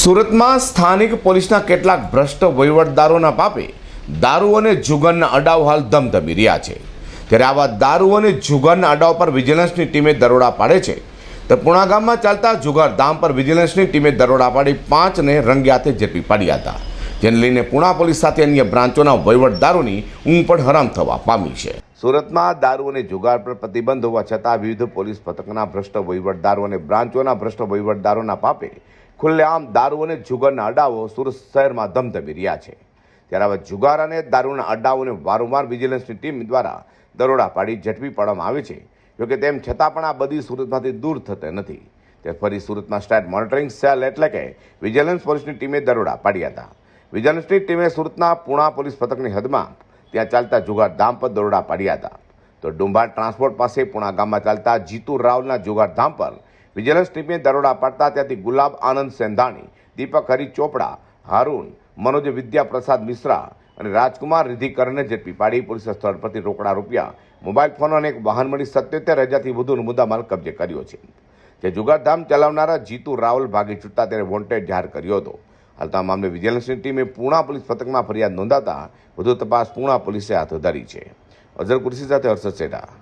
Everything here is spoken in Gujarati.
સુરતમાં સ્થાનિક પોલીસના કેટલાક ભ્રષ્ટ વહીવટદારોના પાપે દારૂ અને જુગનના અડાવ હાલ ધમધમી રહ્યા છે. ત્યારે આવા દારૂ અને જુગારના અડાવ પર વિજિલન્સની ટીમે દરોડા પાડે છે. તો પુણા ગામમાં ચાલતા જુગાર ધામ પર વિજિલન્સની ટીમે દરોડા પાડી પાંચને રંગે હાથે ઝડપી પાડ્યા હતા. જેને લઈને પુણા પોલીસ સાથે અન્ય બ્રાન્ચોના વહીવટદારોની ઊંઘ પણ હરામ થવા પામી છે. સુરતમાં દારૂ અને જુગાર પર પ્રતિબંધ હોવા છતાં વિવિધ પોલીસ પથકના ભ્રષ્ટ વહીવટદારો અને બ્રાન્ચોના ભ્રષ્ટ વહીવટદારોના પાપે ખુલ્લેઆમ દારૂ અને જુગારના અડાઓ સુરત શહેરમાં ધમધમી રહ્યા છે. ત્યારે હવે જુગાર અને દારૂના અડાઓને વારંવાર વિજિલન્સની ટીમ દ્વારા દરોડા પાડી ઝડપી પાડવામાં આવે છે. જોકે તેમ છતાં પણ આ બધી સુરતમાંથી દૂર થતી નથી. ત્યારે ફરી સુરતમાં સ્ટેટ મોનિટરિંગ સેલ એટલે કે વિજિલન્સ પોલીસની ટીમે દરોડા પાડ્યા હતા. વિજિલન્સની ટીમે સુરતના પુણા પોલીસ પથકની હદમાં ત્યાં ચાલતા જુગાર ધામ પર દરોડા પાડ્યા હતા. તો ડુંભાર ટ્રાન્સપોર્ટ પાસે પુણા ગામમાં ચાલતા જીતુ રાવલના જુગાર ધામ પર વિજિલન્સ ટીમે દરોડા પાડતા ત્યાંથી ગુલાબ આનંદ સેંધાણી, દીપક હરી ચોપડા, હારૂન, મનોજ વિદ્યાપ્રસાદ મિશ્રા અને રાજકુમાર રિધિકરને ઝડપી પાડી પોલીસે સ્થળ પરથી રોકડા રૂપિયા, મોબાઈલ ફોન અને એક વાહન મળી સત્યોતેર હજારથી વધુનો મુદ્દામાલ કબજે કર્યો છે. જે જુગારધામ ચલાવનારા જીતુ રાવલ ભાગી છૂટતા તેને વોન્ટેડ જાહેર કર્યો હતો. હાલ મામલે વિજિલન્સની ટીમે પૂણા પોલીસ પથકમાં ફરિયાદ નોંધાતા વધુ તપાસ પૂણા પોલીસે હાથ ધરી છે. અઝર કુર્સી સાથે હર્ષદ સેઠા.